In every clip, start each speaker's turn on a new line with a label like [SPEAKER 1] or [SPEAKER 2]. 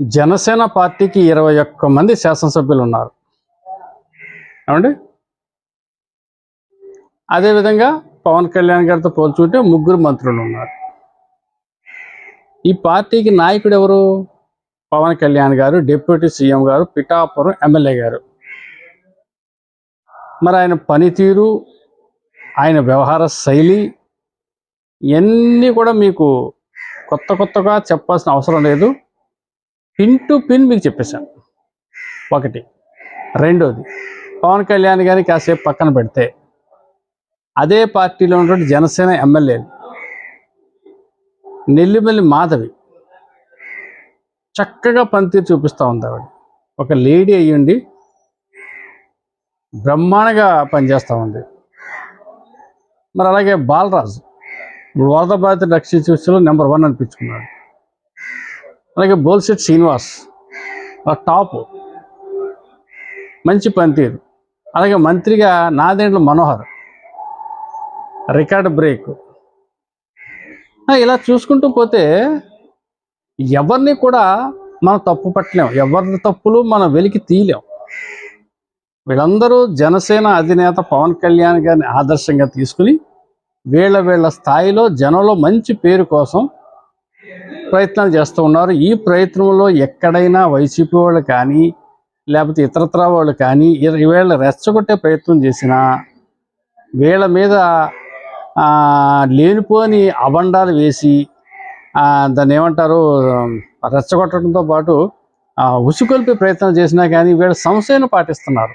[SPEAKER 1] జనసేన పార్టీకి ఇరవై ఒక్క మంది శాసనసభ్యులు ఉన్నారు ఏమండి? అదేవిధంగా పవన్ కళ్యాణ్ గారితో పోల్చుకుంటే ముగ్గురు మంత్రులు ఉన్నారు. ఈ పార్టీకి నాయకుడు ఎవరు? పవన్ కళ్యాణ్ గారు డిప్యూటీ సీఎం గారు పిఠాపురం ఎమ్మెల్యే గారు. మరి ఆయన పనితీరు ఆయన వ్యవహార శైలి ఇవన్నీ కూడా మీకు కొత్త కొత్తగా చెప్పాల్సిన అవసరం లేదు. పిన్ టు పిన్ మీకు చెప్పేశాను ఒకటి. రెండోది. పవన్ కళ్యాణ్ గారిని కాసేపు పక్కన పెడితే అదే పార్టీలో ఉన్నటువంటి జనసేన ఎమ్మెల్యేలు నెల్లిమల్లి మాధవి చక్కగా పనితీరు చూపిస్తూ ఉంది ఆవిడ. ఒక లేడీ అయ్యుండి బ్రహ్మాండంగా పనిచేస్తూ ఉంది. మరి అలాగే బాలరాజు. వరద బాధితులు రక్షించే విషయంలో నెంబర్ వన్ అనిపించుకున్నాడు. అలాగే బోల్సెట్ శ్రీనివాస్. టాప్. మంచి పనితీరు. అలాగే మంత్రిగా నాదేండ్ల మనోహర్. Record break. ఇలా చూసుకుంటూ పోతే ఎవరిని కూడా మనం తప్పు పట్టలేం. ఎవరి తప్పులు మనం వెలికి తీయలేం. వీళ్ళందరూ జనసేన అధినేత పవన్ కళ్యాణ్ గారిని ఆదర్శంగా తీసుకుని వీళ్ళ వీళ్ళ స్థాయిలో జనంలో మంచి పేరు కోసం ప్రయత్నాలు చేస్తూ ఉన్నారు. ఈ ప్రయత్నంలో ఎక్కడైనా వైసీపీ వాళ్ళు కానీ లేకపోతే ఇతరత్ర వాళ్ళు కానీ ఇ- వీళ్ళ రెచ్చగొట్టే ప్రయత్నం చేసినా వీళ్ళ మీద లేనిపోని అబండాలు వేసి దాన్ని ఏమంటారు రెచ్చగొట్టడంతో పాటు ఉసుకొల్పే ప్రయత్నం చేసినా కానీ వీళ్ళ సంశయం పాటిస్తున్నారు.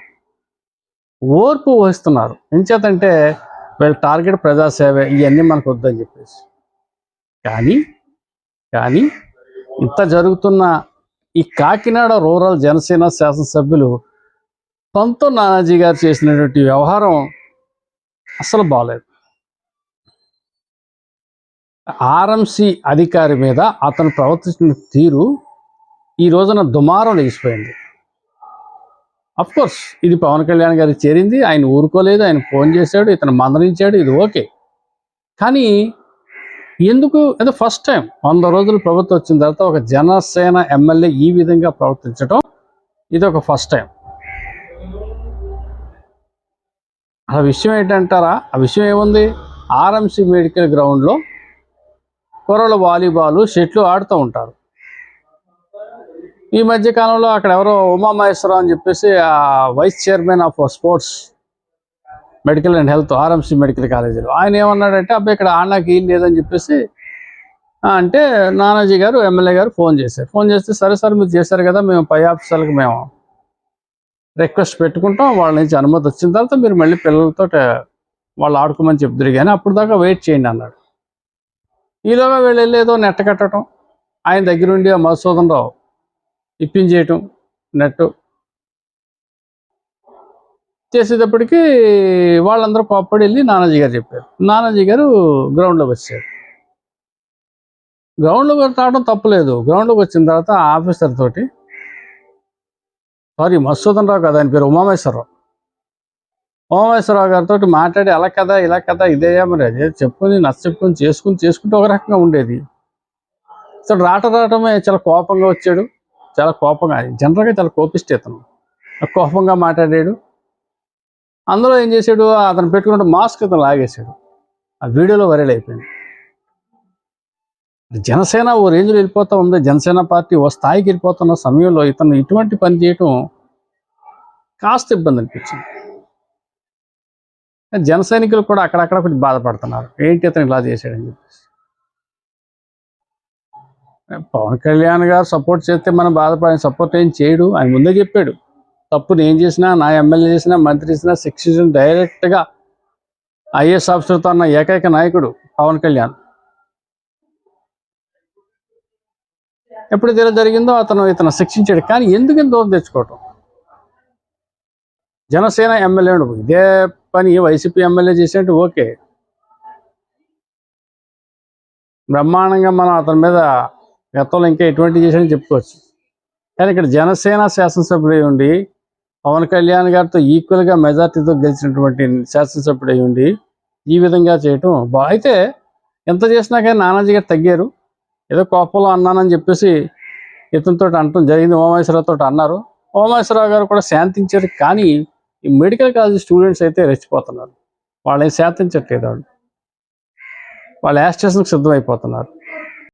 [SPEAKER 1] ఓర్పు వహిస్తున్నారు. ఎంచేతంటే వీళ్ళ టార్గెట్ ప్రజాసేవ. ఇవన్నీ మనకు వద్దని చెప్పేసి. కానీ కానీ ఇంత జరుగుతున్న ఈ కాకినాడ రూరల్ జనసేన శాసనసభ్యులు పంతో నానాజీ గారు చేసినటువంటి వ్యవహారం అసలు బాగాలేదు ఆర్ఎంసి అధికారి మీద అతను ప్రవర్తించిన తీరు ఈ రోజున దుమారం లేచిపోయింది. అఫ్ కోర్స్ ఇది పవన్ కళ్యాణ్ గారికి చేరింది ఆయన ఊరుకోలేదు ఆయన ఫోన్ చేశాడు ఇతను మందలించాడు ఇది ఓకే. కానీ ఎందుకు? అది ఫస్ట్ టైం వంద రోజులు ప్రభుత్వం వచ్చిన తర్వాత ఒక జనసేన ఎమ్మెల్యే ఈ విధంగా ప్రవర్తించడం ఇది ఒక ఫస్ట్ టైం ఆ విషయం ఏంటంటారా? ఆ విషయం ఏముంది? ఆర్ఎంసి మెడికల్ గ్రౌండ్లో కుర్రలు వాలీబాల్ షెట్లు ఆడుతూ ఉంటారు. ఈ మధ్య కాలంలో అక్కడ ఎవరో ఉమామహేశ్వరరావు అని చెప్పేసి ఆ vice chairman of sports medical and health RMC medical కాలేజీలో. ఆయన ఏమన్నాడంటే అబ్బాయి ఇక్కడ ఆడడానికి ఏం లేదని చెప్పేసి అంటే నానాజీ గారు ఎమ్మెల్యే గారు ఫోన్ చేశారు. ఫోన్ చేస్తే సరే సరే మీరు చేశారు కదా మేము పై ఆఫీసర్లకు మేము రిక్వెస్ట్ పెట్టుకుంటాం వాళ్ళ నుంచి అనుమతి వచ్చిన తర్వాత మీరు మళ్ళీ పిల్లలతో వాళ్ళు ఆడుకోమని చెప్తారు కానీ అప్పుడు దాకా వెయిట్ చేయండి అన్నాడు. ఈలోగా వీళ్ళు వెళ్ళేదో నెట్ కట్టడం ఆయన దగ్గరుండి ఆ మధుసూదన్ రావు ఇప్పించేయటం నెట్ చేసేటప్పటికి వాళ్ళందరూ కోప్పడి వెళ్ళి నానాజీ గారు చెప్పారు. నానాజీ గారు గ్రౌండ్లోకి వచ్చారు. గ్రౌండ్లోకి రావడం తప్పలేదు. గ్రౌండ్లోకి వచ్చిన తర్వాత ఆఫీసర్ తోటి సారీ మసూదన్ రావు కదా ఆయన పేరు ఉమామేశ్వరరావు ఉమామేశ్వరరావు గారితో మాట్లాడి అలా కదా ఇలా కదా ఇదేయా మరి అదే చెప్పుకొని నచ్చ చెప్పుకొని చేసుకుని చేసుకుంటే ఒక రకంగా ఉండేది. అసలు రాట రావటమే చాలా కోపంగా వచ్చాడు. చాలా కోపంగా జనరల్గా చాలా కోపిస్తే ఇతను కోపంగా మాట్లాడాడు. అందులో ఏం చేశాడు? అతను పెట్టుకున్న మాస్క్ అతను లాగేశాడు. ఆ వీడియోలో వైరల్ అయిపోయింది. జనసేన ఓ రేంజ్లో వెళ్ళిపోతా ఉంది. జనసేన పార్టీ ఓ స్థాయికి వెళ్ళిపోతున్న సమయంలో ఇతను ఇటువంటి పని చేయటం కాస్త ఇబ్బంది అనిపించింది. జన సైనికులు కూడా అక్కడక్కడ కొంచెం బాధపడుతున్నారు. ఏంటి అతను ఇలా చేశాడని చెప్పేసి. పవన్ కళ్యాణ్ గారు సపోర్ట్ చేస్తే మనం బాధపడే సపోర్ట్ ఏం చేయడు. ఆయన ముందే చెప్పాడు. తప్పు నేను చేసినా నా ఎమ్మెల్యే చేసినా మంత్రి చేసినా శిక్షించిన డైరెక్ట్గా ఐఏఎస్ ఆఫీసర్తో అన్న ఏకైక నాయకుడు పవన్ కళ్యాణ్. ఎప్పుడు ఇలా జరిగిందో అతను ఇతను శిక్షించాడు. కానీ ఎందుకు ఇంత దూరం తెచ్చుకోవటం? జనసేన ఎమ్మెల్యే ఇదే పని వైసీపీ ఎమ్మెల్యే చేసినట్టు ఓకే. బ్రహ్మాండంగా మనం అతని మీద గతంలో ఇంకా ఎటువంటి చేసాడని చెప్పుకోవచ్చు. కానీ ఇక్కడ జనసేన శాసనసభ్యుడు ఉండి పవన్ కళ్యాణ్ గారితో ఈక్వల్గా మెజార్టీతో గెలిచినటువంటి శాసనసభ్యుడు ఉండి ఈ విధంగా చేయటం బా అయితే ఎంత చేసినా కానీ నానాజీ గారు తగ్గారు. ఏదో కోపంలో అన్నానని చెప్పేసి ఇతనితో అంటం జరిగింది ఓమేశ్వరరావుతో అన్నారు. ఓమేశ్వరరావు గారు కూడా శాంతించారు కానీ ఈ మెడికల్ కాలేజ్ స్టూడెంట్స్ అయితే రెచ్చిపోతున్నారు. వాళ్ళని శాంతించట్లేదు వాళ్ళు. వాళ్ళు యాస్టేషన్కి సిద్ధమైపోతున్నారు.